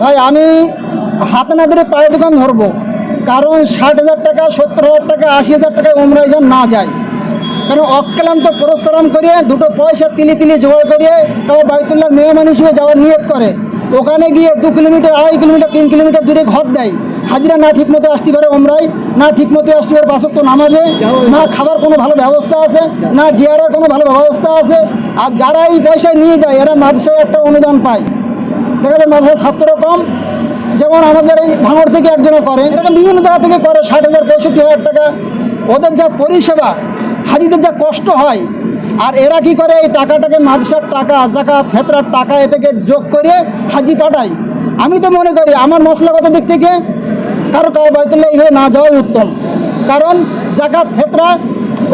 ভাই, আমি হাতে না ধরে পায়ে দোকান ধরবো। কারণ ষাট হাজার টাকা, সত্তর হাজার টাকা, আশি হাজার টাকা ওমরাই যেন না যায়। কারণ অক্লান্ত পরিশ্রম করিয়ে, দুটো পয়সা তিলি তিলি জোগাড় করিয়ে কেউ বাইতুল্লাহ মেহমান হিসেবে যাওয়ার নিয়ত করে। ওখানে গিয়ে দু কিলোমিটার, আড়াই কিলোমিটার, তিন কিলোমিটার দূরে ঘর দেয়। হাজিরা না ঠিক মতো আসতে পারে ওমরাই না ঠিক মতো আসতে পারে বাসত্ব নামাজে, না খাবার কোনো ভালো ব্যবস্থা আছে, না জিয়ারের কোনো ভালো ব্যবস্থা আছে। আর যারা এই পয়সায় নিয়ে যায়, এরা মাদ্রাসায় একটা অনুদান পায়। দেখা যায় মাদ্রাসার ছাত্র কম। যেমন আমাদের এই ভাঙড় থেকে একজনে করে এরকম বিভিন্ন জায়গা থেকে করে, ষাট হাজার, পঁয়ষট্টি হাজার টাকা। ওদের যা পরিষেবা, হাজিদের যা কষ্ট হয়, আর এরা কি করে, এই টাকাটাকে মাদ্রাসার টাকা, জাকাত, ফেতরার টাকা এ থেকে যোগ করে হাজি পাঠায়। আমি তো মনে করি, আমার মশলাগত দিক থেকে কারও কারও বাইতুল্লাহ এইভাবে না যাওয়াই উত্তম। কারণ জাকাত, ফেতরা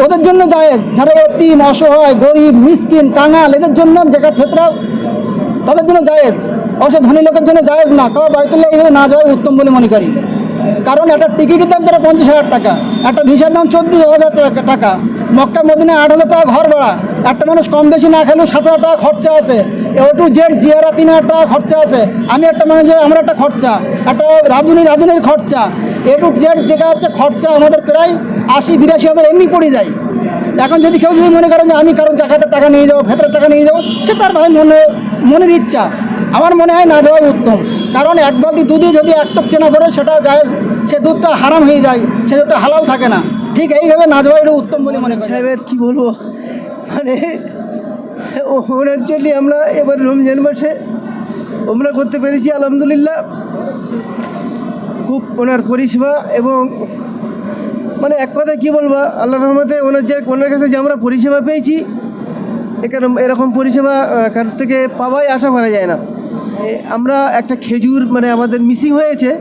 ওদের জন্য জায়েজ। যারা এতিম, অসহায়, গরিব, মিসকিন কাঙাল এদের জন্য জাকাত, ফেতরা তাদের জন্য জায়েজ। অবশ্য ধনী লোকের জন্য জায়েজ না, কারও বাইতুল্লাহ এইভাবে না যাওয়াই উত্তম বলে মনে করি। কারণ একটা টিকিটের দাম তারা পঞ্চাশ হাজার টাকা, একটা ভিসার দাম চোদ্দ হাজার টাকা- মক্কা, মদিনায় আট হাজার টাকা ঘর ভাড়া, একটা মানুষ কম বেশি না খেলেও সাত হাজার টাকা খরচা আছে। টু জেড জিয়ারা তিন হাজার টাকা খরচা আছে। আমি একটা মানুষ আমার একটা খরচা, একটা রাঁধুনি রাঁধুনির খরচা। এ টু জেড দেখা যাচ্ছে খরচা আমাদের প্রায় আশি, বিরাশি হাজার এমনি পড়ে যায়। এখন যদি কেউ যদি মনে করে যে আমি কারণ জাকাতের টাকা নিয়ে যাব, ভেতরের টাকা নিয়ে যাব, সে তার ভাই মনে, মনের ইচ্ছা। আমার মনে হয় না যাওয়াই উত্তম। কারণ এক বালতি দুধে যদি এক টপ চেনা পড়ে, সেটা যায়, সে দুধটা হারাম হয়ে যায়, সে দুধটা হালাল থাকে না। ঠিক এইভাবে না যাওয়াই উত্তম বলে মনে করি। সাহেবের কি বলব? মানে ওনার জন্য আমরা এবার রমজান মাসে আমরা করতে পেরেছি, আলহামদুলিল্লাহ। খুব ওনার পরিষেবা এবং মানে এক কথায় কী বলব, আল্লাহ রহমতে ওনার যে, ওনার কাছে যে আমরা পরিষেবা পেয়েছি, এখানে এরকম পরিষেবা কারোর থেকে পাওয়াই আশা করা যায় না। আমরা একটা খেজুর মানে আমাদের মিসিং হয়েছে।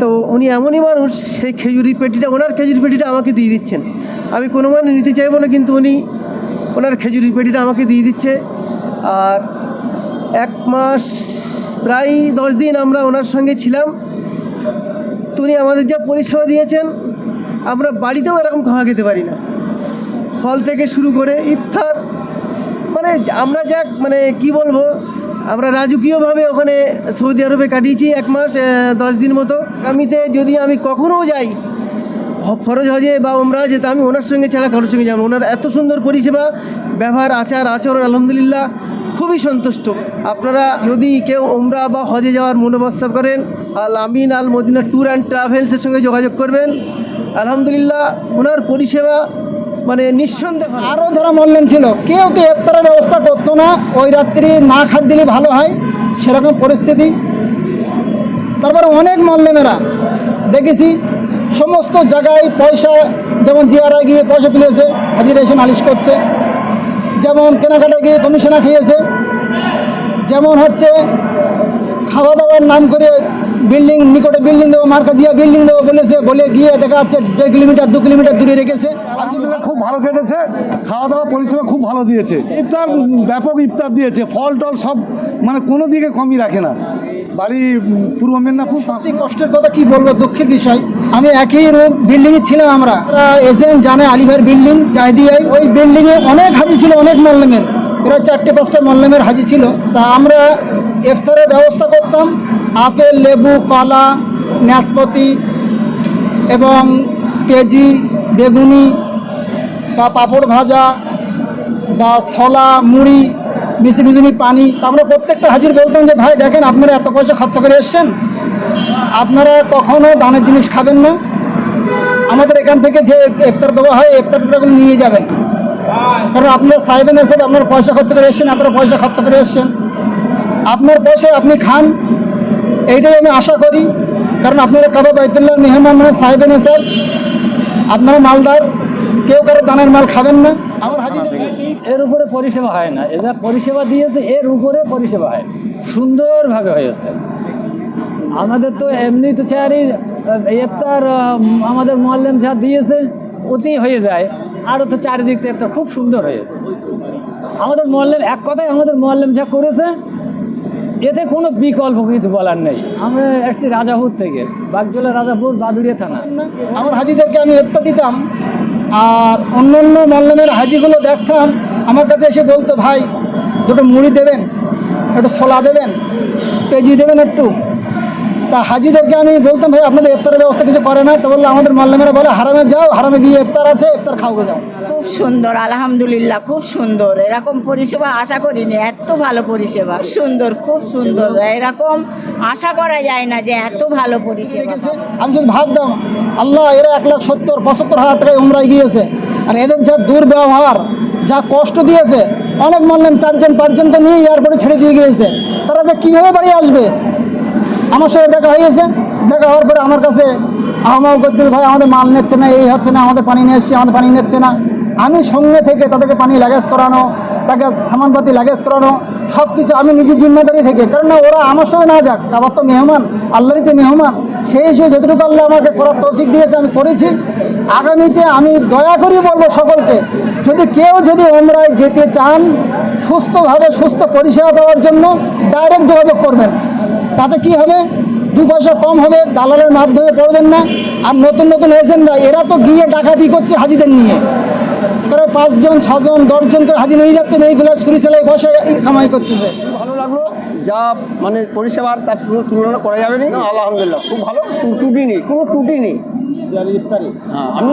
তো উনি এমনই মানুষ, সেই খেজুরি পেটিটা, ওনার খেজুরি পেটিটা আমাকে দিয়ে দিচ্ছেন। আমি কোনো মানে নিতে চাইব না, কিন্তু উনি ওনার খেজুরি পেটিটা আমাকে দিয়ে দিচ্ছে। আর এক মাস, প্রায় দশ দিন আমরা ওনার সঙ্গে ছিলাম। তো উনি আমাদের যা পরিষেবা দিয়েছেন, আমরা বাড়িতেও এরকম খাওয়া খেতে পারি না। ফল থেকে শুরু করে ইফতার মানে আমরা যা মানে কি বলব আমরা রাজকীয়ভাবে ওখানে সৌদি আরবে কাটিয়েছি এক মাস দশ দিন মতো। আগামীতে যদি আমি কখনও যাই ফরজ হজে বা ওমরা যেতে আমি ওনার সঙ্গে ছাড়া কারোর সঙ্গে যাব ওনার এত সুন্দর পরিষেবা, ব্যবহার, আচার, আচরণ, আলহামদুলিল্লাহ, খুবই সন্তুষ্ট। আপনারা যদি কেউ ওমরা বা হজে যাওয়ার মনোবস্থাপ করেন, আল আমিন আল মদিনা ট্যুর অ্যান্ড ট্রাভেলসের সঙ্গে যোগাযোগ করবেন। আলহামদুলিল্লাহ, ওনার পরিষেবা মানে নিঃসন্দেহ। আরও যারা মল্লেম ছিল, কেউ তো ইফতারের ব্যবস্থা করতো না, ওই রাত্রি না খাদ দিলে ভালো হয়, সেরকম পরিস্থিতি তারপরে অনেক মল্লেমেরা দেখেছি, সমস্ত জায়গায় পয়সা, যেমন জিয়ারা গিয়ে পয়সা তুলেছে, হাজিরা এসে নালিশ করছে, যেমন কেনাকাটা গিয়ে কমিশনা খেয়েছে যেমন হচ্ছে খাওয়া দাওয়ার নাম করে বিল্ডিং নিকটে বিল্ডিং দেবো মার্কাজিয়া বিল্ডিং দেবো বলেছে বলে গিয়ে দেখা যাচ্ছে দেড় কিলোমিটার দু কিলোমিটার দূরে রেখেছে। আলহামদুলিল্লাহ খুব ভালো কেটেছে খাওয়া দাওয়া পরিষেবা খুব ভালো দিয়েছে। ইফতার ব্যাপক ইফতার দিয়েছে ফল টল সব মানে কোনো দিকে কমই রাখে না। বাড়ি পূর্ব মেদিনীপুর। সত্যি কষ্টের কথা কি বলব দুঃখের বিষয়। আমি একই রুম বিল্ডিংয়ে ছিলাম আমরা। এজেন্ট জানে আলিভার বিল্ডিং জাহিদিয়াই ওই বিল্ডিংয়ে অনেক হাজি ছিল অনেক মল্লেমের। প্রায় চারটে পাঁচটা মল্লেমের হাজি ছিল। তা আমরা ইফতারের ব্যবস্থা করতাম। আপেল, লেবু, কলা, নাশপাতি এবং পেঁজি বেগুনি বা পাঁপড় ভাজা বা ছলা, মুড়ি, মিশি বিজুনি পানি। আমরা প্রত্যেকটা হাজির বলতাম যে, ভাই, দেখেন আপনারা এত পয়সা খরচা করে এসছেন। আপনারা কখনো দানের জিনিস খাবেন না। আমাদের এখান থেকে যে ইফতার দেওয়া হয় ইফতার টুকরাগুলো নিয়ে যাবেন। কারণ আপনারা সাহেবেন এসে আপনার পয়সা খরচা করে এসছেন, এতটা পয়সা খরচা করে এসছেন। আপনার পয়সায় আপনি খান এইটাই আমি আশা করি। কারণ আপনারা কাবা বাইতুল্লাহ মেহমান মানে সাহেবেন এসে আপনারা মালদার কেউ কারও দানের মাল খাবেন না। আমার হাজিদের এর উপরে পরিষেবা হয় না। এ যা পরিষেবা দিয়েছে এর উপরে পরিষেবা হয়। সুন্দরভাবে হয়েছে। আমাদের তো এমনি তো চেয়ারই ইফতার আমাদের মোয়াল্লেম যা দিয়েছে অতি হয়ে যায়। আরও তো চারিদিক থেকে খুব সুন্দর হয়েছে। আমাদের মোয়াল্লেম এক কথায় আমাদের মোয়াল্লেম যা করেছে এতে কোনো বিকল্প কিছু বলার নেই। আমরা এসছি রাজাপুর থেকে, বাগজোলা রাজাপুর, বাদুড়িয়া থানা। আমার হাজিদেরকে আমি ইফতার দিতাম, আর অন্য অন্য মল্লমের হাজিগুলো দেখতাম। আমার কাছে এসে বলতো, ভাই, দুটো মুড়ি দেবেন, একটু ছোলা দেবেন পেজিয়ে দেবেন একটু। তা হাজিদেরকে আমি বলতাম, ভাই, আপনাদের ইফতারের ব্যবস্থা কিছু করে না তো বলল, আমাদের মাল্লামেরা বলে, হারামে যাও, হারামে গিয়ে ইফতার আছে, ইফতার খাওয়া যাও। খুব সুন্দর, আলহামদুলিল্লাহ খুব সুন্দর। এরকম পরিষেবা আশা করিনি, এত ভালো পরিষেবা। সুন্দর, খুব সুন্দর। এরকম আশা করা যায় না যে এত ভালো পরিষেবা। আমি শুধু ভাবতাম আল্লাহ, এরা এক লাখ সত্তর, পঁচাত্তর হাজার টাকায় উমরায় গিয়েছে আর এদের যা দুর্ব্যবহার, যা কষ্ট দিয়েছে, অনেক মানলাম চারজন, পাঁচজনকে নিয়ে এয়ারপোর্টে ছেড়ে দিয়ে গিয়েছে। তারা যে কীভাবে বাড়ি আসবে? আমার সাথে দেখা হয়েছে। দেখা হওয়ার পরে আমার কাছে আহমাও করতে ভাই, আমাদের মাল নিচ্ছে না, এই হচ্ছে না, আমাদের পানি নিয়ে এসছি, আমাদের পানি নিচ্ছে না। আমি সঙ্গে থেকে তাদেরকে পানি লাগেজ করানো, তাকে সামানপাতি লাগেজ করানো সব কিছু আমি নিজের জিম্মাদারি থেকে। কারণ না ওরা আমার সাথে না যাক আবার তো মেহমান, আল্লাহরই তো মেহমান। সেই হিসেবে যতটুকু আল্লাহ আমাকে করার তৌফিক দিয়েছে, আমি করেছি। আগামীতে আমি দয়া করি বলব সকলকে, যদি কেউ যদি ওমরায় যেতে চান, সুস্থভাবে সুস্থ পরিষেবা পাওয়ার জন্য ডাইরেক্ট যোগাযোগ করবেন। তাতে কি হবে? দু পয়সা কম হবে, দালালের মাধ্যমে পড়বেন না। আর নতুন নতুন এজেন্টরা এরা তো গিয়ে ডাকাতি করছে হাজিদের নিয়ে। পাঁচজন ছজন দশজন করে হাজি নিয়ে যাচ্ছেন এইগুলো ছুরি চালাই বসে কামাই করতেছে। ভালো লাগল। যা মানে পরিষেবার তার কোনো তুলনা করা যাবে না। আলহামদুলিল্লাহ। খুব ভালো টুটি ত্রুটি নেই কোনো ত্রুটি নেই। হ্যাঁ, আমি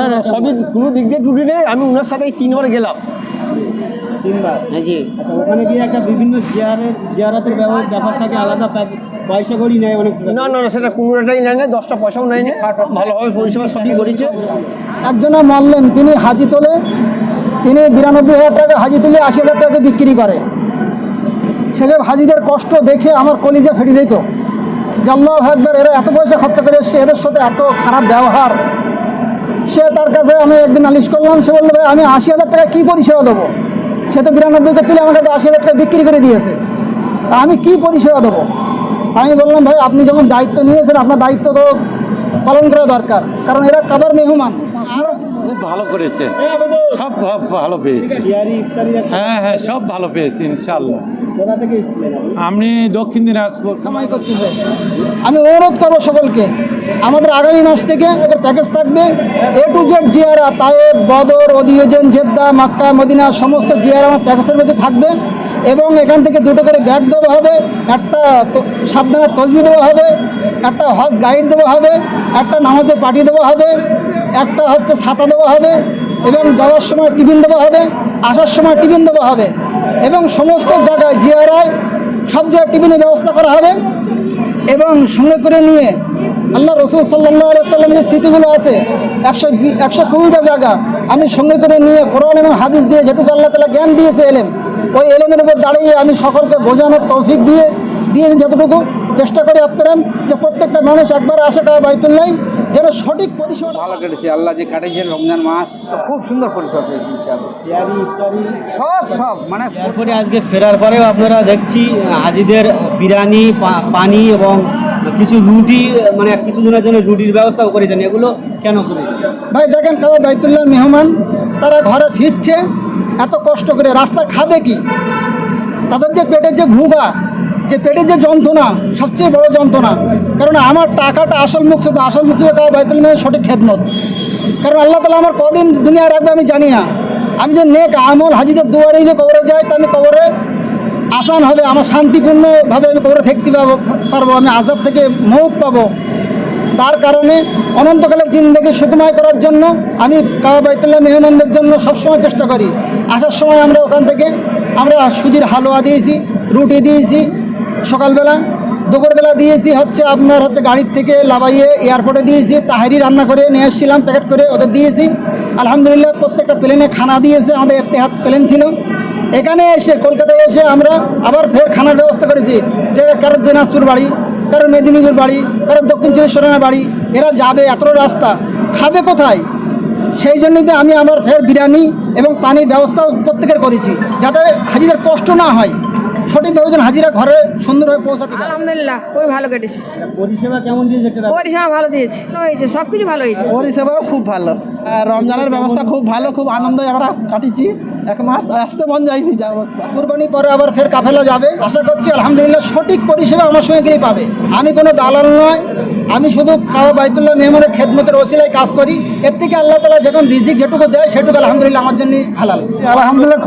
না না সবই কোনো দিক দিয়ে টুটি নেই। আমি ওনার সাথে তিনবার গেলাম। তিনবার। হ্যাঁ জি। আচ্ছা ওখানে গিয়ে একটা বিভিন্ন জিয়ারের জিয়ারাতের ব্যাপার ব্যাপার থাকে আলাদা পয়সা করি নেয় অনেক না না না সেটা কোনোটাই নেয় না দশটা পয়সাও নেয় না ভালোভাবে পরিষেবা সবই করেছে। একজনে মানলেন তিনি হাজি তোলে তিনি বিরানব্বই হাজার টাকা হাজি তুলে আশি হাজার টাকা বিক্রি করে। সেসব হাজিদের কষ্ট দেখে আমার কলিজা ফেটে দিত যে আল্লাহ একবার এরা এত পয়সা খরচা করে এসছে এদের সাথে এত খারাপ ব্যবহার। সে তার কাছে আমি একদিন নালিশ করলাম সে বলল ভাই আমি আশি হাজার টাকা কী পরিষেবা দেবো? সে তো বিরানব্বইকে তুলে আমাকে আশি হাজার টাকা বিক্রি করে দিয়েছে। আমি কি পরিষেবা দেবো? আমি বললাম, ভাই, আপনি যখন দায়িত্ব নিয়েছেন, আপনার দায়িত্ব তো পালন করা দরকার। কারণ এরা কাবার মেহমান। খুব ভালো করেছে। সব ভালো পেয়েছি। একটা হ্যাঁ হ্যাঁ সব ভালো পেয়েছি ইনশাল্লাহ? আমি দক্ষিণ দিনাজপুর। কামাই করতেছে। আমি অনুরোধ করব সকলকে আমাদের আগামী মাস থেকে আমাদের প্যাকেজ থাকবে। এ টু জেড জিয়ারা তায়েব বদর অদিয়োজন জেদ্দা মাক্কা মদিনা সমস্ত জিয়ারা আমার প্যাকেজের মধ্যে থাকবে। এবং এখান থেকে দুটো করে ব্যাগ দেওয়া হবে একটা তো- সাবধানে তসবি দেওয়া হবে একটা হজ গাইড দেওয়া হবে একটা নামাজের পাঠিয়ে দেওয়া হবে। একটা হচ্ছে ছাতা দেওয়া হবে এবং যাওয়ার সময় টিফিন দেওয়া হবে, আসার সময় টিফিন দেওয়া হবে এবং সমস্ত জায়গায় জিয়ারায়, সব জায়গায় টিফিনের ব্যবস্থা করা হবে এবং সঙ্গে করে নিয়ে আল্লাহ রসুল সাল্লাহ সাল্লামের যে স্মৃতিগুলো আছে, একশো একশো কুড়িটা জায়গা, আমি সঙ্গে করে নিয়ে কোরআন এবং হাদিস দিয়ে যেটুকু আল্লাহ তালা জ্ঞান দিয়েছে এলেম, ওই এলেমের উপর দাঁড়িয়ে আমি সকলকে বোঝানোর তৌফিক দিয়ে, দিয়েছি যতটুকু। চেষ্টা করে আপনারা যে প্রত্যেকটা মানুষ একবার আসে কাবা বাইতুল্লাহ। যেন সঠিক পরিষেবা ভালো কেটেছে আল্লাহ যে কাটিয়েছেন রমজান মাস। খুব সুন্দর পরিষেবা পেয়েছি ইনশাআল্লাহ। সব সব মানে তারপরে আজকে ফেরার পরেও আপনারা দেখছি হাজিদের বিরিয়ানি পা- পানি এবং কিছু রুটি মানে কিছু দিনের জন্য রুটির ব্যবস্থাও করেছেন। এগুলো কেন করেছেন? ভাই দেখেন কাবা বাইতুল্লাহ মেহমান তারা ঘরে ফিরছে এত কষ্ট করে রাস্তা খাবে কি? তাদের যে পেটের যে ভুগা যে পেটের যে যন্ত্রণা, সবচেয়ে বড় যন্ত্রণা, কারণ আমার টাকাটা আসল মুখ শুধু আসল মুখ কাবা বাইতুল মেয়ের সঠিক খেদমত। কারণ আল্লাহ তালা আমার কদিন দুনিয়া রাখবে আমি জানি না। আমি যে নেক আমল হাজিদের দুয়ারে যে কবরে যাই, তা আমি কবরে আসান হবে, আমার শান্তিপূর্ণভাবে আমি কবরে থাকতে পাবো, পারব, আমি আজাব থেকে মৌক পাবো। তার কারণে অনন্তকালের জিন্দগি সুকুমায় করার জন্য আমি কাবা বাইতুল্লাহ মেহমানদের জন্য সবসময় চেষ্টা করি। আসার সময় আমরা ওখান থেকে আমরা সুজির হালুয়া দিয়েছি, রুটি দিয়েছি সকালবেলা, দুপুরবেলা দিয়েছি হচ্ছে আপনার হচ্ছে গাড়ির থেকে লাভাইয়ে এয়ারপোর্টে দিয়েছি, তাহারি রান্না করে নিয়ে এসেছিলাম প্যাকেট করে ওদের দিয়েছি। আলহামদুলিল্লাহ প্রত্যেকটা প্লেনে খানা দিয়েছে, আমাদের একটি হাত প্লেন ছিল। এখানে এসে কলকাতায় এসে আমরা আবার ফের খানার ব্যবস্থা করেছি, যে কারোর দিনাজপুর বাড়ি, কারোর মেদিনীপুর বাড়ি, কারোর দক্ষিণ চব্বিশ পরগনা বাড়ি, এরা যাবে, এত রাস্তা, খাবে কোথায়? সেই জন্যই তো আমি আমার ফের বিরিয়ানি এবং পানির ব্যবস্থাও প্রত্যেকের করেছি, যাতে হাজিদের কষ্ট না হয়। সঠিকভাবে যেন হাজিরা ঘরে সুন্দরভাবে পৌঁছাতে পারে। আলহামদুলিল্লাহ খুবই ভালো কেটেছে। পরিষেবা কেমন দিয়েছে পরিষেবা ভালো দিয়েছে ভালো হয়েছে সব কিছু ভালো হয়েছে। পরিষেবাও খুব ভালো। আর রমজানের ব্যবস্থা খুব ভালো খুব আনন্দে আমরা কাটিয়েছি। এক মাস আসতে মন যায়নি যা অবস্থা। কোরবানি পরে আবার ফের কাফেলা যাবে। আশা করছি আলহামদুলিল্লাহ সঠিক পরিষেবা আমার সঙ্গে গিয়ে পাবে। আমি কোনো দালাল নয়। আমি শুধু কাবা বাইতুল্লাহ মেহমানের খেদমতের ওসিলায় কাজ করি। এর থেকে আল্লাহ তালা যখন রিজিক যেটুকু দেয় সেটুকু আলহামদুলিল্লাহ আমার জন্য হালাল। আলহামদুলিল্লাহ